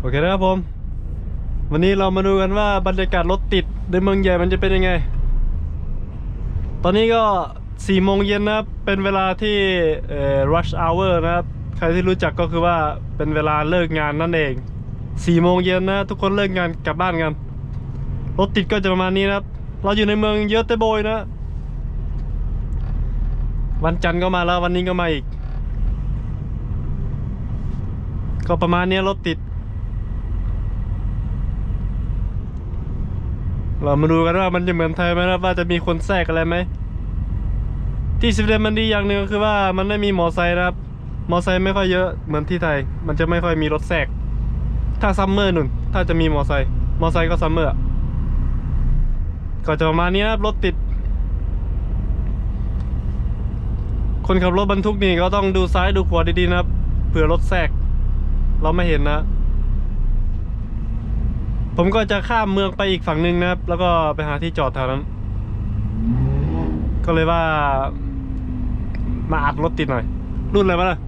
โอเคนะครับผม วันนี้เรามาดูกันว่าบรรยากาศรถติดในเมืองใหญ่มันจะเป็นยังไง ตอนนี้ก็4โมงเย็นนะครับ เป็นเวลาที่ rush hour นะครับ ใครที่รู้จักก็คือว่าเป็นเวลาเลิกงานนั่นเอง4โมงเย็นนะ ทุกคนเลิกงานกลับบ้านกัน รถติดก็จะประมาณนี้นะครับ เราอยู่ในเมืองเยอะเตโบยนะ วันจันทร์ก็มาแล้ววันนี้ก็มาอีก ก็ประมาณนี้รถติด เรามาดูกันว่ามันจะเหมือนไทยไหมนะว่าจะมีคนแทรกอะไรไหม ที่สวีเดนมันดีอย่างหนึ่งก็คือว่ามันไม่มีมอไซค์นะครับ มอไซค์ไม่ค่อยเยอะเหมือนที่ไทย มันจะไม่ค่อยมีรถแทรก ถ้าซัมเมอร์นุ่น ถ้าจะมีมอไซค์มอไซค์ก็ซัมเมอร์ก็จะประมาณนี้นะครับรถติด คนขับรถบรรทุกนี่ก็ต้องดูซ้ายดูขวาดีๆนะครับเผื่อรถแทรก เราไม่เห็นนะ ผมก็จะข้ามเมืองไปอีกฝั่งหนึ่งนะครับ แล้วก็ไปหาที่จอดแถวนั้น ก็เลยว่า มาอัดรถติดหน่อย รุ่นอะไรมาล่ะ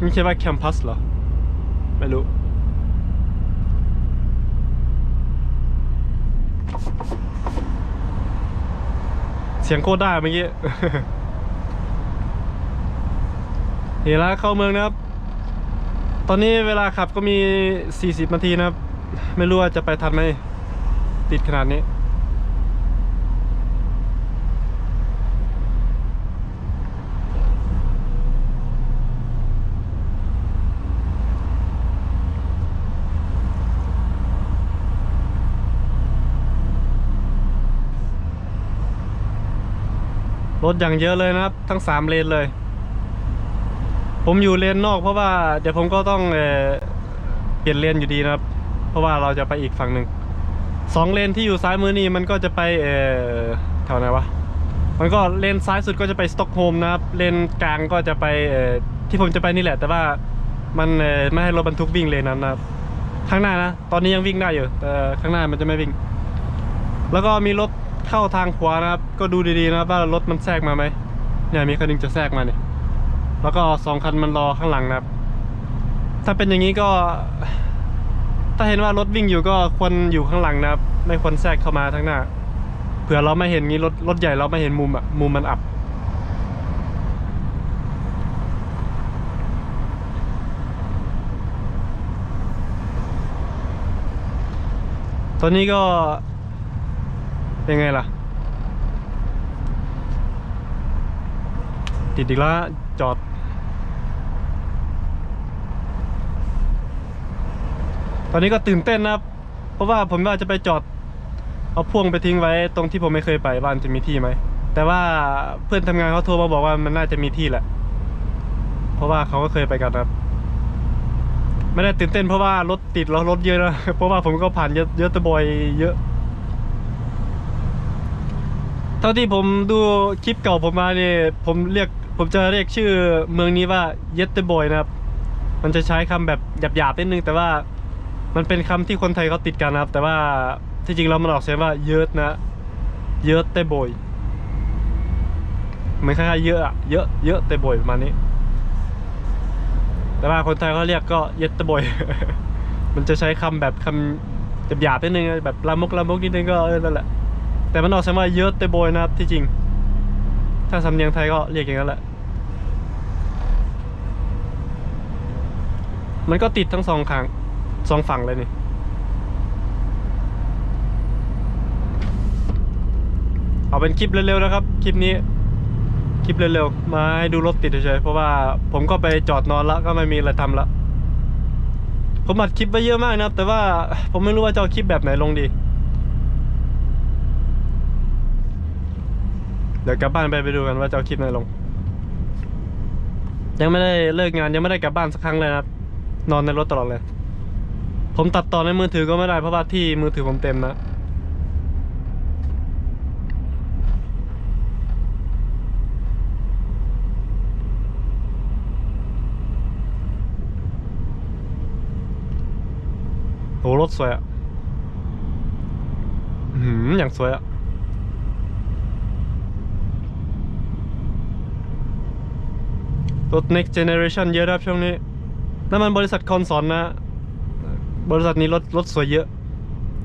ไม่ใช่ว่าแคมปัสเหรอ ไม่รู้เสียงโคตรได้เมื่อกี้เห็นแล้วเข้าเมืองนะครับ ตอนนี้เวลาขับก็มี 40 นาทีนะครับ ไม่รู้ว่าจะไปทันไหมติดขนาดนี้รถอย่างเยอะเลยนะครับ ทั้ง 3 เลนเลย ผมอยู่เลนนอกเพราะว่าเดี๋ยวผมก็ต้องเออเปลี่ยนเลนอยู่ดีนะครับ เพราะว่าเราจะไปอีกฝั่งหนึ่งสองเลนที่อยู่ซ้ายมือนี่มันก็จะไปเออแถวไหนวะมันก็เลนซ้ายสุดก็จะไปสต็อกโฮล์มนะครับเลนกลางก็จะไปเออที่ผมจะไปนี่แหละ แต่ว่ามันเออไม่ให้รถบรรทุกวิ่งเลนนั้นนะครับข้างหน้านะ ตอนนี้ยังวิ่งได้อยู่แต่ข้างหน้ามันจะไม่วิ่ง แล้วก็มีรถเข้าทางขวานะครับ ก็ดูดีๆนะครับว่ารถมันแทรกมาไหมเนี่ยมีคันหนึงจะแทรกมาเนี่ย แล้วก็สองคันมันรอข้างหลังนะครับ ถ้าเป็นอย่างนี้ก็ ถ้าเห็นว่ารถวิ่งอยู่ก็ควรอยู่ข้างหลังนะครับ ไม่ควรแทรกเข้ามาทางหน้า เผื่อเราไม่เห็นงี้รถรถใหญ่เราไม่เห็นมุมอะมุมมันอับ ตอนนี้ก็ยังไงล่ะ ติดอีกแล้วจอด ตอนนี้ก็ตื่นเต้นนะครับ เพราะว่าผมว่าจะไปจอด เอาพ่วงไปทิ้งไว้ตรงที่ผมไม่เคยไปบ้านจะมีที่ไหม แต่ว่าเพื่อนทำงานเขาโทรมาบอกว่ามันน่าจะมีที่แหละ เพราะว่าเขาก็เคยไปกันครับ ไม่ได้ตื่นเต้นเพราะว่ารถติดแล้วรถเยอะนะ เพราะว่าผมก็ผ่านเยอะเยอะตะบอยเยอะ เท่าที่ผมดูคลิปเก่าผมมาเนี่ยผมเรียกผมจะเรียกชื่อเมืองนี้ว่าเยตเตบอยนะครับ มันจะใช้คำแบบหยาบๆนิดนึงแต่ว่า มันเป็นคำที่คนไทยเขาติดกันนะครับ แต่ว่าที่จริงเรามันออกเสียงว่าเยอะนะ เยอะเตบอยเหมือนคล้ายเยอะอะเยอะเยอะเตบอยประมาณนี้ แต่ว่าคนไทยเขาเรียกก็เยตเตบอยมันจะใช้คำแบบคำหยาบๆนิดนึงแบบละมกละมกนิดนึงก็เออนั่นแหละ แต่มันออกเสียงว่าเยอะเตโบยนะครับ ที่จริง ถ้าสำเนียงไทยก็เรียกอย่างนั้นแหละมันก็ติดทั้งสองข้าง สองฝั่งเลยนี่เอาเป็นคลิปเร็วๆนะครับ คลิปนี้ คลิปเร็วๆ มาให้ดูรถติดเฉยๆ เพราะว่าผมก็ไปจอดนอนล้วก็ไม่มีอะไรทำล้วผมอัดคลิปไว้เยอะมากนะครับ แต่ว่าผมไม่รู้ว่าจะเอาคลิปแบบไหนลงดี เดี๋ยวกลับบ้านไปไปดูกันว่าจะเอาคลิปไหนลง ยังไม่ได้เลิกงานยังไม่ได้กลับบ้านสักครั้งเลยนะครับ นอนในรถตลอดเลย ผมตัดต่อในมือถือก็ไม่ได้เพราะว่าที่มือถือผมเต็มนะโหรถสวยอะอื้อหืมอย่างสวยอะรถ next generation เยอะครับช่วงนี้นั่นมันบริษัทคอนซอนนะ บริษัทนี้รถรถสวยเยอะ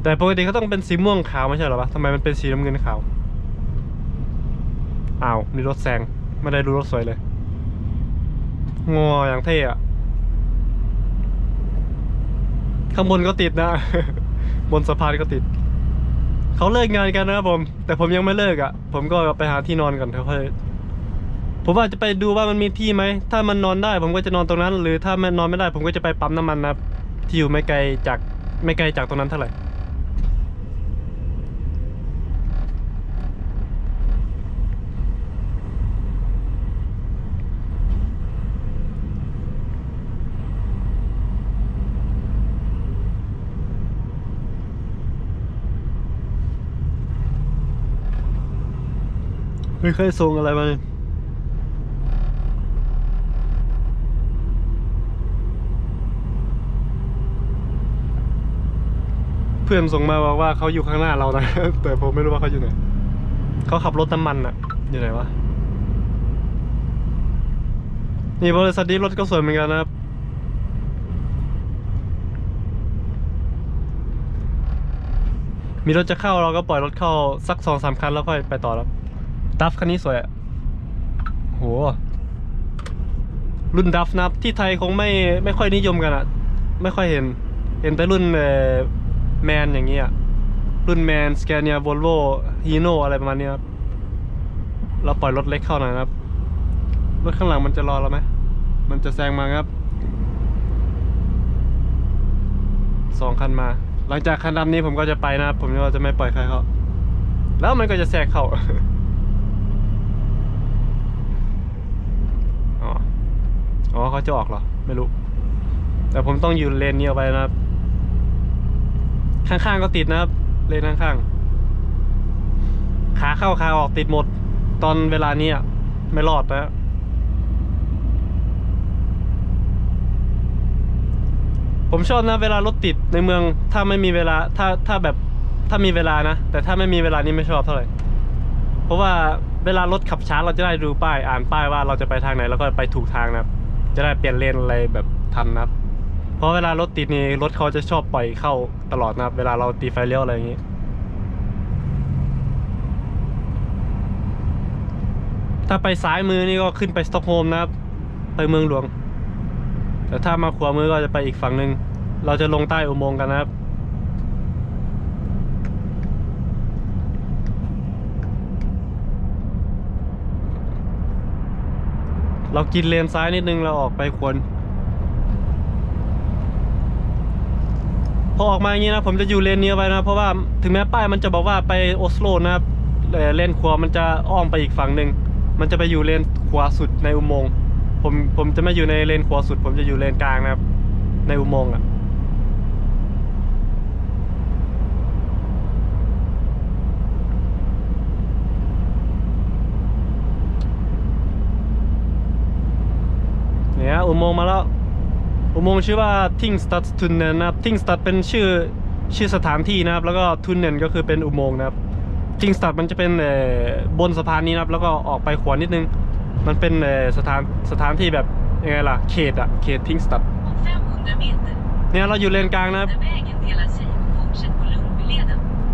แต่ปกติเขาต้องเป็นสีม่วงขาวไม่ใช่หรอวะทำไมมันเป็นสีน้ำเงินขาวอ้าวนี่รถแซงไม่ได้ดูรถสวยเลยงออย่างเท่อะข้างบนก็ติดนะ บนสะพานก็ติด เขาเลิกงานกันนะครับผม แต่ผมยังไม่เลิกอะ่ะ ผมก็ไปหาที่นอนก่อนเถอะค่อยผมว่าจะไปดูว่ามันมีที่ไหม ถ้ามันนอนได้ ผมก็จะนอนตรงนั้น หรือถ้ามันนอนไม่ได้ ผมก็จะไปปั๊มน้ำมันนะครับ ที่อยู่ไม่ไกลจากไม่ไกลจากตรงนั้นเท่าไหร่ไม่เคยส่งอะไรมาเลย พื่อนส่งมาบอกว่าเขาอยู่ข้างหน้าเรานะแต่ผมไม่รู้ว่าเขาอยู่ไหนเขาขับรถน้ำมันอะอยู่ไหนวะนี่บริษัทนี้รถก็สวยเหมือนกันนะครับมีรถจะเข้าเราก็ปล่อยรถเข้าสักสองสามคันแล้วค่อยไปต่อแล้วดัฟคันนี้สวยอะโห รุ่นดัฟนะครับที่ไทยคงไม่ไม่ค่อยนิยมกันอะไม่ค่อยเห็น เห็นแต่รุ่นเอ่อ แมนอย่างเงี้ยรุ่นแมนสแกเนียวอลโวฮีโนอะไรประมาณนี้ครับเราปล่อยรถเล็กเข้าหน่อยนะครับรถข้างหลังมันจะรอเราไหมมันจะแซงมาครับสองคันมา หลังจากคันดำนี้ผมก็จะไปนะผมก็จะไม่ปล่อยใครเขาแล้วมันก็จะแทรกเข้าอ๋ออ๋อเขาจะออกเหรอ ไม่รู้ แต่ผมต้องอยู่เลนนี้เอาไว้นะครับ ข้างๆก็ติดนะครับ เลนข้างๆขาเข้าขาออกติดหมด ตอนเวลานี้อะไม่รอดนะผมชอบนะเวลารถติดในเมืองถ้าไม่มีเวลาถ้าถ้าแบบถ้ามีเวลานะ แต่ถ้าไม่มีเวลานี่ไม่ชอบเท่าไหร่เพราะว่าเวลารถขับช้าเราจะได้ดูป้ายอ่านป้ายว่าเราจะไปทางไหนแล้วก็ไปถูกทางนะครับ จะได้เปลี่ยนเลนอะไรแบบทันนะครับ เพราะเวลารถติดนี่รถเขาจะชอบปล่อยเข้าตลอดนะครับ เวลาเราตีไฟเลี้ยวอะไรอย่างนี้ ถ้าไปซ้ายมือนี่ก็ขึ้นไปสต็อกโฮล์มนะครับ ไปเมืองหลวง แต่ถ้ามาขวามือก็จะไปอีกฝั่งหนึ่งเราจะลงใต้อุโมงค์กันนะครับเรากินเลนซ้ายนิดนึงเราออกไปขวน พอออกมาอย่างนี้นะผมจะอยู่เลนนี้ไว้นะเพราะว่าถึงแม้ป้ายมันจะบอกว่าไปโอสโลนะครับเอ่เลนขวามันจะอ้อมไปอีกฝั่งหนึ่งมันจะไปอยู่เลนขวาสุดในอุโมงค์ผมผมจะไม่อยู่ในเลนขวาสุด ผมจะอยู่เลนกลางนะครับ ในอุโมงค์อะเนี่ยอุโมงค์มาแล้ว อุโมงค์ชื่อว่าทิงสตัดทุนเนนนะครับทิงสตัดเป็นชื่อชื่อสถานที่นะครับ แล้วก็ทุนเนนก็คือเป็นอุโมงค์นะครับทิงสตัดมันจะเป็นบนสะพานนี้นะครับ แล้วก็ออกไปขวานิดนึง มันเป็นสถานสถานที่แบบยังไงล่ะเขตอะเขตทิงสตัดเนี่ยเราอยู่เลนกลางนะครับ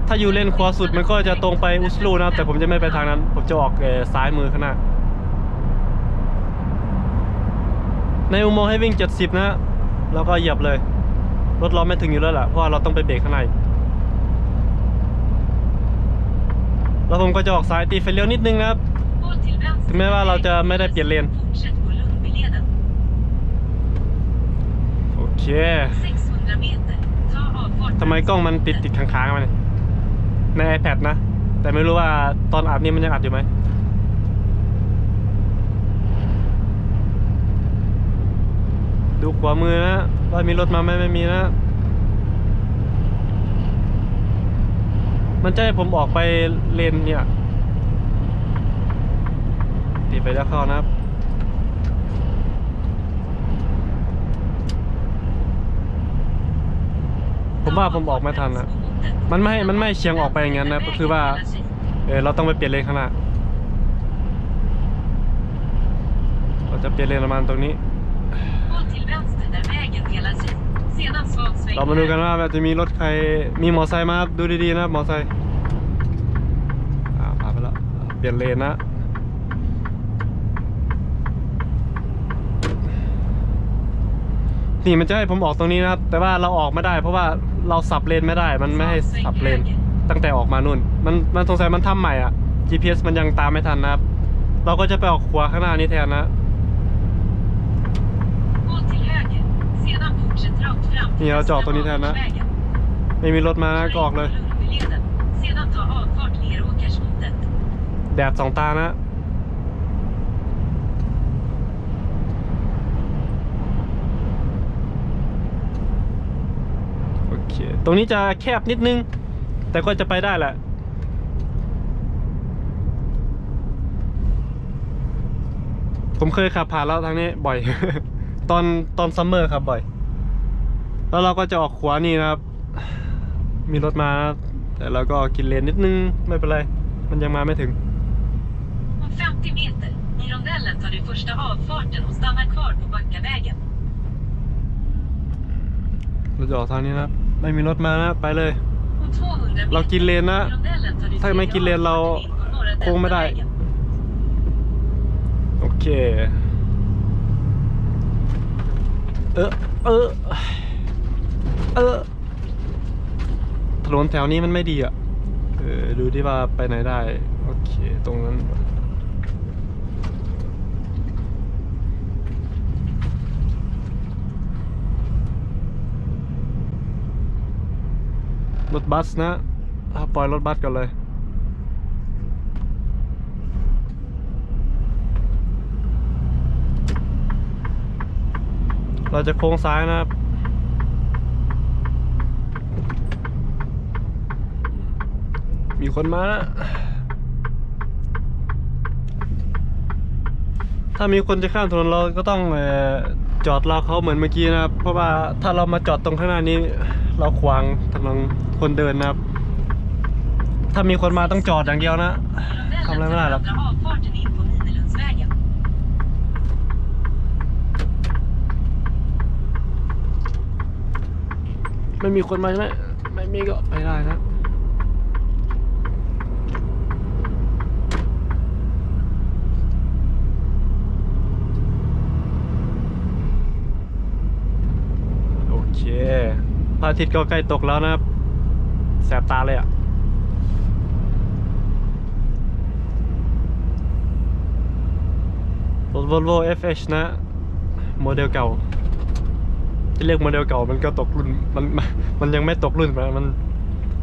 ถ้าอยู่เลนขวาสุดมันก็จะตรงไปอุสลูนะครับ แต่ผมจะไม่ไปทางนั้น ผมจะออกซ้ายมือข้างหน้าในอุโมงค์ให้วิ่ง 70 นะ แล้วก็เหยียบเลย รถเราไม่ถึงอยู่แล้วแหละเพราะว่าเราต้องไปเบรกข้างใน แล้วผมก็จะออกซ้ายตีไฟเลี้ยวนิดนึงนะครับถึงแม้ว่าเราจะไม่ได้เปลี่ยนเลนโอเคทำไมกล้องมันติดติดค้างๆมาเนี่ยใน iPad นะ แต่ไม่รู้ว่าตอนอัดนี่มันยังอัดอยู่ไหม ดูขวามือนะว่ามีรถมาไหมไม่มีนะ มันจะให้ผมออกไปเลนเนี่ยตีไปแล้วเข้านะครับผมว่าผมออกไม่ทันนะมันไม่ให้มันไม่เชียงออกไปอย่างนั้นนะก็คือว่าเออเราต้องไปเปลี่ยนเลนข้างหน้าเราจะเปลี่ยนเลนประมาณตรงนี้ เรามาดูกัน här. ว่าจะมีรถใครมีมอไซค์มาครับดูดีๆนะมอไซค์อ่าพาไปแล้วเปลี่ยนเลนนะนี่มันจะให้ผมออกตรงนี้นะครับ แต่ว่าเราออกไม่ได้ เพราะว่าเราสับเลนไม่ได้ มันไม่ให้สับเลน ตั้งแต่ออกมานู่น มันมันสงสัยมันทำใหม่อะ GPS มันยังตามไม่ทันนะครับ เราก็จะไปออกขวาข้างหน้านี้แทนนะ นี่เราจอดตรงนี้แทนนะ ไม่มีรถมานะก็อกเลย แดดสองตานะโอเค ตรงนี้จะแคบนิดนึง แต่ก็จะไปได้แหละผมเคยขับผ่านแล้วทางนี้บ่อย ตอนตอนซัมเมอร์ครับบ่อย แล้วเราก็จะออกขวานี่นะครับ มีรถมานะแต่เราก็กินเลนนิดนึงไม่เป็นไร มันยังมาไม่ถึง Om 50 meter, i rondellen tar du första avfarten och stannar kvar på Backavägen. เราจะออกทางนี้นะครับไม่มีรถมานะ ไปเลย Om 200 meter, เรากินเลนนะ i rondellen tar du ถ้าไม่กินเลนเรา avfarten in på Norra โค้งไม่ได้ Deltavägen. โอเค เออเออ เออถนนแถวนี้มันไม่ดีอะ เออ ดูที่ว่าไปไหนได้ โอเค ตรงนั้น รถบัสนะปล่อยรถบัสก่อนเลยเราจะโค้งซ้ายนะครับ มีคนมานะถ้ามีคนจะข้ามถนนเราก็ต้องจอดรอเขาเหมือนเมื่อกี้นะครับ เพราะว่าถ้าเรามาจอดตรงข้างหน้านี้ เราขวางถนนคนเดินนะครับ ถ้ามีคนมาต้องจอดอย่างเดียวนะทำอะไรไม่ได้หรอกไม่มีคนมาใช่ไหมไม่มีก็ไปได้นะ โอเค พระอาทิตย์ก็ใกล้ตกแล้วนะครับ แสบตาเลยอะรถ Volvo FH นะ โมเดลเก่าที่เรียกโมเดลเก่ามันก็ตกรุ่นมันมันยังไม่ตกรุ่นมันมัน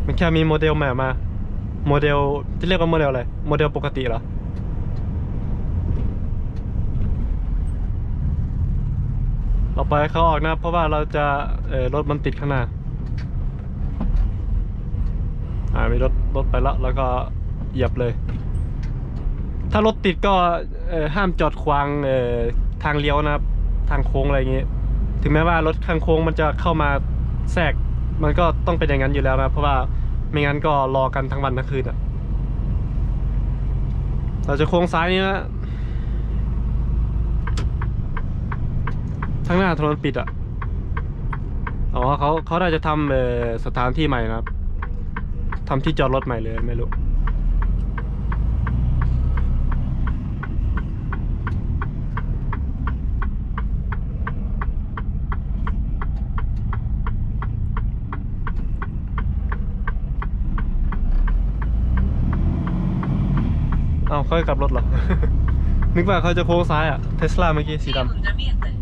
มันแค่มีโมเดลใหม่มา โมเดลที่เรียกว่าโมเดลอะไร โมเดลปกติเหรอ เราไปเขาออกนะ เพราะว่าเราจะรถมันติดข้างหน้าอ่ามีรถรถไปแล้วแล้วก็เหยียบเลย ถ้ารถติดก็ห้ามจอดขวางทางเลี้ยวนะครับ ทางโค้งอะไรอย่างงี้ ถึงแม้ว่ารถข้างโค้งมันจะเข้ามาแทรกมันก็ต้องเป็นอย่างนั้นอยู่แล้วนะ เพราะว่าไม่งั้นก็รอกันทั้งวันทั้งคืนอะ เราจะโค้งซ้ายนี้นะ ทางหน้าถนนปิดอะ อ๋อเขาเขาได้จะทำเอ่อสถานที่ใหม่นะครับทำที่จอดรถใหม่เลยไม่รู้เอ้าเขาให้กลับรถเหรอ นึกว่าเขาจะโค้งซ้ายอะเทสลาเมื่อกี้สีดำ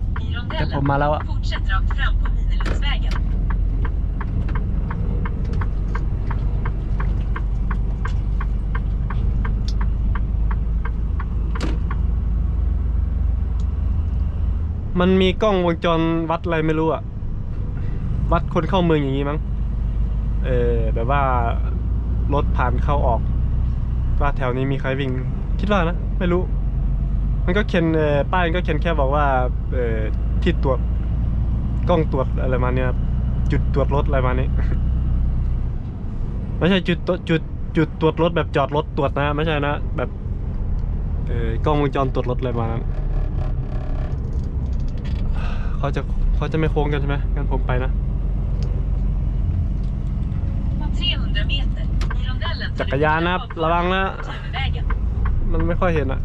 แต่ผม rondellen มาแล้วอะ fortsätt rakt fram på Minelundsvägen. มันมีกล้องวงจรวัดอะไรไม่รู้อะวัดคนเข้าเมืองอย่างนี้มั้ง เออแบบว่ารถผ่านเข้าออก ว่าแถวนี้มีใครวิ่ง คิดว่านะ ไม่รู้ มันก็เขียนเออป้ายมันก็เขียนแค่บอกว่า เออ ที่ตรวจกล้องตรวจอะไรมาเนี่ยครับจุดตรวจรถอะไรมานี้ไม่ใช่จุดตรวจจุดจุดตรวจรถแบบจอดรถตรวจนะ ไม่ใช่นะ แบบเออกล้องวงจรตรวจรถอะไรมานั้นเขาจะเขาจะไม่โค้งกันใช่ไหมงั้นผมไปนะ Om 300 meter. I rondellen tar du จักรยานนะครับ ระวังนะ och tar över vägen. มันไม่ค่อยเห็นอะ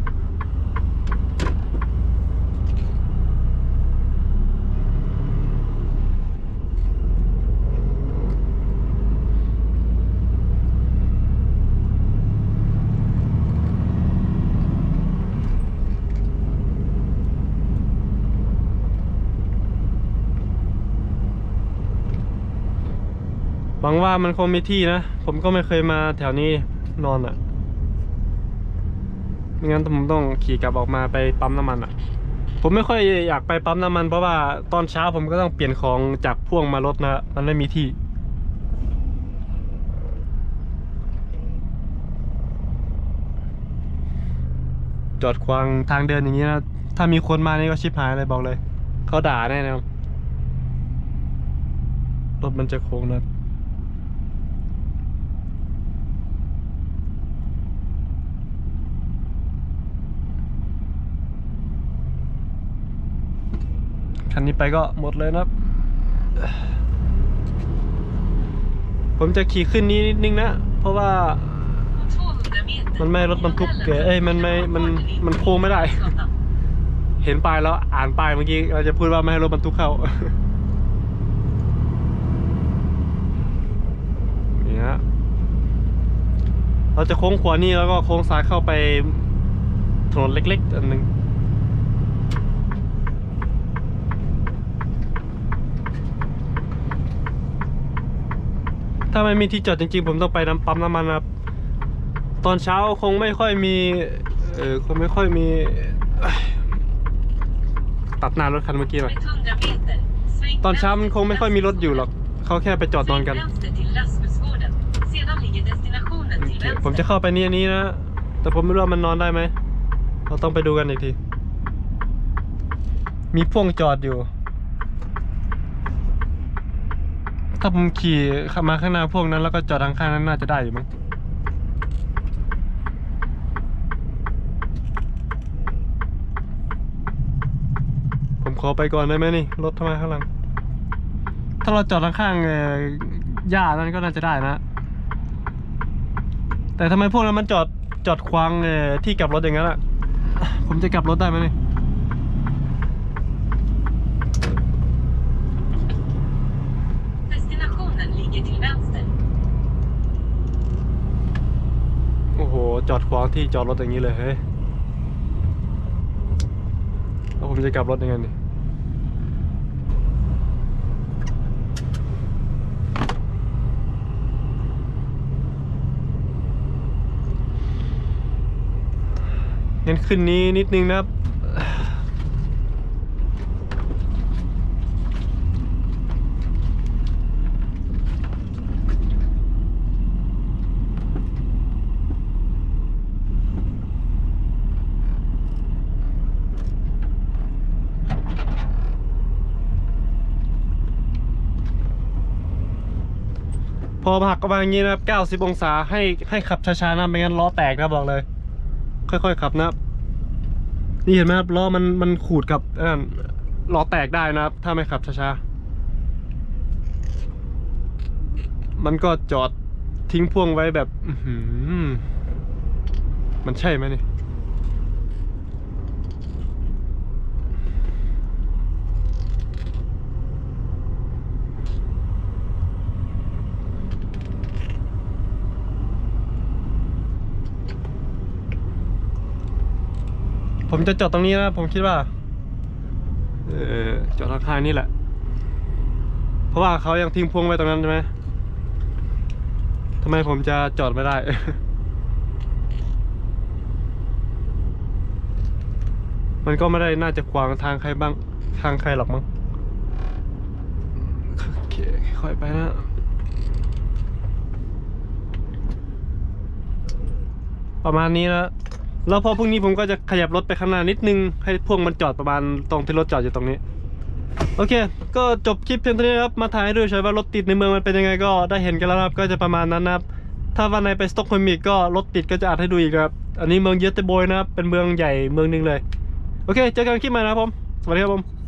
หวังว่ามันคงมีที่นะ ผมก็ไม่เคยมาแถวนี้นอนอะไม่งั้นผมต้องขี่กลับออกมาไปปั๊มน้ำมันอะ ผมไม่ค่อยอยากไปปั๊มน้ำมันเพราะว่าตอนเช้าผมก็ต้องเปลี่ยนของจากพ่วงมารถนะ มันไม่มีที่จอดขวางทางเดินอย่างนี้นะ ถ้ามีคนมานี่ก็ชิบหายเลยบอกเลย เขาด่าแน่นอนรถมันจะโค้งนะ คันนี้ไปก็หมดเลยนะครับ ผมจะขี่ขึ้นนี้นิดนึงนะ เพราะว่า มันไม่รถบรรทุก I rondellen เอ้ยมันไม่มันมันโค้งไม่ได้ เห็นป้ายแล้วอ่านป้ายเมื่อกี้เราจะพูดว่าไม่ให้รถบรรทุกเข้านี่ฮะเราจะโค้งขวานี่แล้วก็โค้งซ้ายเข้าไปถนนเล็กๆอันหนึ่ง ถ้าไม่มีที่จอดจริงๆ ผมต้องไปน้ำปั๊มน้ำมันนะครับ ตอนเช้าคงไม่ค่อยมี เออคงไม่ค่อยมีเอ้ยตัดหน้ารถคันเมื่อกี้หน่อย100 meter. Sväng ตอนเช้ามันคงไม่ค่อยมีรถอยู่หรอก เขาแค่ไปจอดนอนกัน Sväng vänster till Rasmusgården. Sedan ligger destinationen โอ till เคผมจะ vänster. เข้าไปนี่อันนี้นะ แต่ผมไม่รู้ว่ามันนอนได้ไหม เราต้องไปดูกันอีกที มีพ่วงจอดอยู่ ถ้าผมขี่มาข้างหน้าพวกนั้นแล้วก็จอดทางข้างนั้นน่าจะได้อยู่มั้งผมขอไปก่อนได้ไหมนี่รถทำไมข้างหลัง ถ้าเราจอดข้างๆเอ่อหญ้านั้นก็น่าจะได้นะ แต่ทำไมพวกนั้นมันจอดจอดควางที่กลับรถอย่างนั้นอะ ผมจะกลับรถได้ไหมนี่ Destinationen ligger till vänster. โอ้โห จอดขวางที่จอดรถอย่างนี้เลยเฮ้ยแล้วผมจะกลับรถยังไงนี่งั้นขึ้นนี้นิดนึงนะครับ พ อหักออกมาอย่างนี้นะครับ90 องศาให้ให้ขับช้าๆนะไม่งั้นล้อแตกนะบอกเลย ค่อยๆขับนะครับ นี่เห็นไหมครับล้อมันมันขูดกับนั่นล้อแตกได้นะครับ ถ้าไม่ขับช้าๆมันก็จอดทิ้งพ่วงไว้แบบอืมันใช่ไหมนี่ ผมจะจอดตรงนี้นะ ผมคิดว่า เออจอดข้างๆนี่แหละ เพราะว่าเขายังทิ้งพวงไว้ตรงนั้นใช่ไหมทำไมผมจะจอดไม่ได้ มันก็ไม่ได้น่าจะขวางทางใครบ้าง ทางใครหรอกมั้ง โอเค ค่อยไปนะประมาณนี้นะ แล้วพอพรุ่งนี้ผมก็จะขยับรถไปข้างหน้านิดนึง ให้พวกมันจอดประมาณตรงที่รถจอดอยู่ตรงนี้ โอเค ก็จบคลิปเพียงเท่านี้ครับมาถ่ายให้ดูเฉยว่ารถติดในเมืองมันเป็นยังไงก็ได้เห็นกันแล้วครับก็จะประมาณนั้นนะครับถ้าวันไหนไปสต็อกโฮล์มอีกก็รถติดก็จะอัดให้ดูอีกครับอันนี้เมืองเยอเตโบยนะครับเป็นเมืองใหญ่เมืองหนึงเลย โอเค เจอกันคลิปใหม่นะครับผม สวัสดีครับผม